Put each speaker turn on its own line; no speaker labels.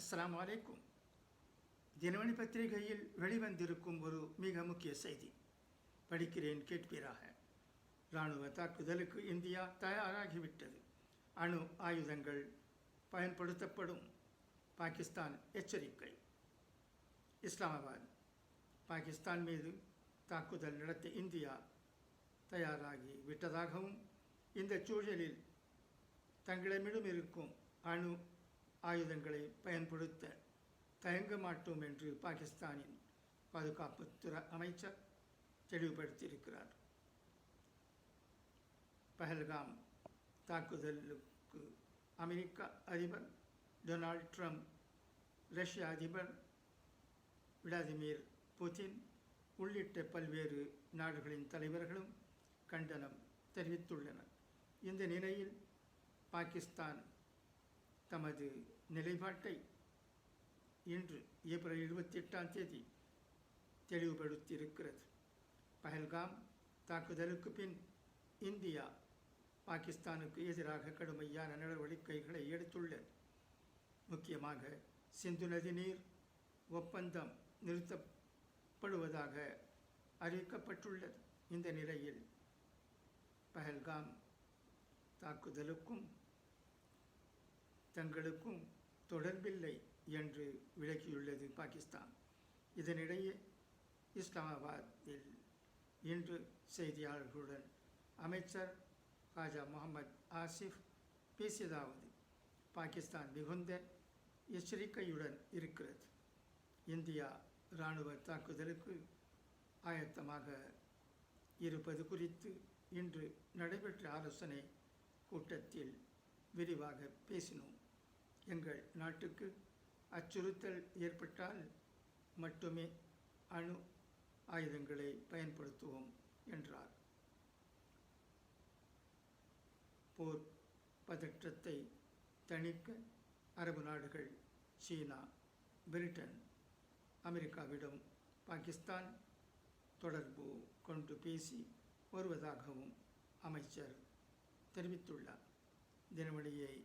அஸ்லாம் அலைக்கும். தினமணி பத்திரிகையில் வெளிவந்திருக்கும் ஒரு மிக முக்கிய செய்தி. படிக்கிறேன் கேட்பீராக. இராணுவ தாக்குதலுக்கு இந்தியா தயாராகிவிட்டது. அணு ஆயுதங்கள் பயன்படுத்தப்படும். பாகிஸ்தான் எச்சரிக்கை. இஸ்லாமாபாத். பாகிஸ்தான் மீது தாக்குதல் நடத்த இந்தியா தயாராகி விட்டதாகவும் இந்த சூழலில் தங்களிடமிடம் இருக்கும் அணு ஆயுதங்களை பயன்படுத்த தயங்க மாட்டோம் என்று பாகிஸ்தானின் பாதுகாப்புத்துறை அமைச்சர் தெளிவுபடுத்தியிருக்கிறார். பஹல்காம் தாக்குதலுக்கு அமெரிக்க அதிபர் டொனால்ட் ட்ரம்ப் ரஷ்ய அதிபர் விளாதிமிர் புதின் உள்ளிட்ட பல்வேறு நாடுகளின் தலைவர்களும் கண்டனம் தெரிவித்துள்ளனர். இந்த நிலையில் பாகிஸ்தான் தமது நிலைப்பாட்டை இன்று ஏப்ரல் இருபத்தி எட்டாம் தேதி தெளிவுபடுத்தியிருக்கிறது. பஹல்காம் தாக்குதலுக்கு பின் இந்தியா பாகிஸ்தானுக்கு எதிராக கடுமையான நடவடிக்கைகளை எடுத்துள்ளது முக்கியமாக சிந்து நதி நீர் ஒப்பந்தம் நிறுத்தப்படுவதாக அறிவிக்கப்பட்டுள்ளது. இந்த நிலையில் பஹல்காம் தாக்குதலுக்கும் தங்களுக்கும் தொடர்பில்லை என்று விளக்கியுள்ளது பாகிஸ்தான். இதனிடையே இஸ்லாமாபாத்தில் இன்று செய்தியாளர்களுடன் அமைச்சர் காஜா முகமது ஆசிஃப் பேசியதாவது பாகிஸ்தான் மிகுந்த எச்சரிக்கையுடன் இருக்கிறது. இந்தியா இராணுவ தாக்குதலுக்கு ஆயத்தமாக இருப்பது குறித்து இன்று நடைபெற்ற ஆலோசனை கூட்டத்தில் விரிவாக பேசினோம். எங்கள் நாட்டுக்கு அச்சுறுத்தல் ஏற்பட்டால் மட்டுமே அணு ஆயுதங்களை பயன்படுத்துவோம் என்றார். போர் பதற்றத்தை தணிக்க அரபு நாடுகள் சீனா பிரிட்டன் அமெரிக்காவிடம் பாகிஸ்தான் தொடர்பு கொண்டு பேசி வருவதாகவும் அமைச்சர் தெரிவித்துள்ளார். தினமணியை